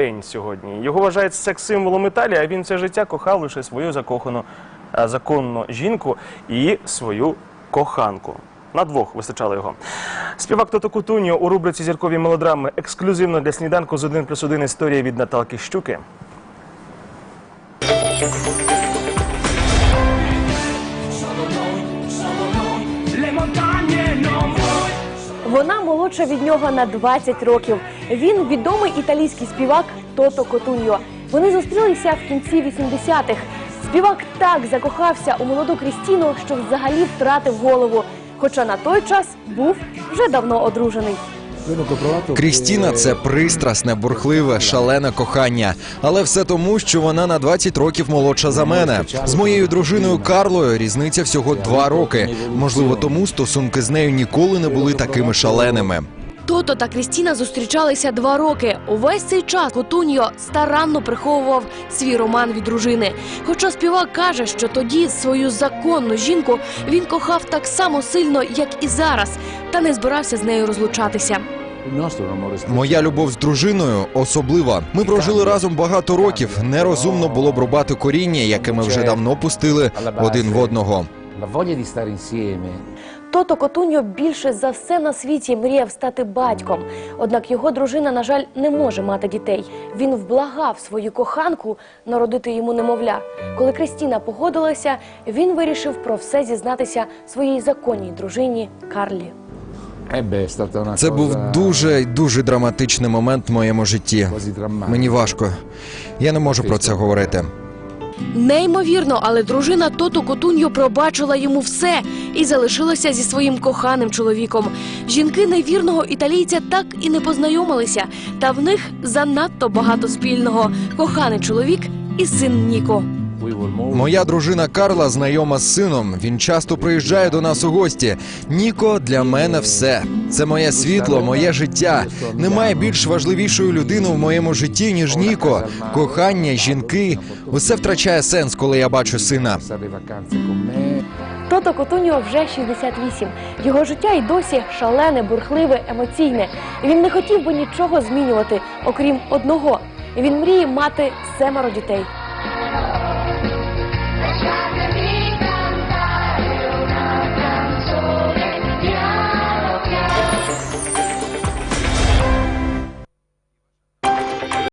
день сьогодні. Його вважають секс-символом Італії, а він все життя кохав лише свою закохану е, законну жінку і свою коханку. На двох вистачало його. Співак Тото Кутуніо у рубриці зіркові мелодрами ексклюзивно для сніданку з 1 плюс 1 історія від Наталки Щуки. Вона молодша від нього на 20 років. Він відомий італійський співак Тото Котуньо. Вони зустрілися в кінці 80-х. Співак так закохався у молоду Крістіну, що взагалі втратив голову. Хоча на той час був вже давно одружений. Крістіна це пристрасне, бурхливе, шалене кохання. Але все тому, що вона на 20 років молодша за мене. З моєю дружиною Карлою різниця всього два роки. Можливо, тому стосунки з нею ніколи не були такими шаленими. Тото та Крістіна зустрічалися два роки. Увесь цей час Котуньо старанно приховував свій роман від дружини. Хоча співак каже, що тоді свою законну жінку він кохав так само сильно, як і зараз, та не збирався з нею розлучатися. Моя любов з дружиною особлива. Ми прожили разом багато років. Нерозумно було б рубати коріння, яке ми вже давно пустили один в одного. Тото Котуньо більше за все на світі мріяв стати батьком. Однак його дружина, на жаль, не може мати дітей. Він вблагав свою коханку народити йому немовля. Коли Кристіна погодилася, він вирішив про все зізнатися своїй законній дружині Карлі. Це був дуже дуже драматичний момент в моєму житті. Мені важко. Я не можу про це говорити. Неймовірно, але дружина Тото Котуньо пробачила йому все і залишилася зі своїм коханим чоловіком. Жінки невірного італійця так і не познайомилися, та в них занадто багато спільного. Коханий чоловік і син Ніко. Моя дружина Карла знайома з сином. Він часто приїжджає до нас у гості. Ніко для мене все. Це моє світло, моє життя. Немає більш важливішої людини в моєму житті, ніж Ніко. Кохання, жінки. Усе втрачає сенс, коли я бачу сина. Тото Котуньо вже 68. Його життя й досі шалене, бурхливе, емоційне. Він не хотів би нічого змінювати, окрім одного. Він мріє мати семеро дітей.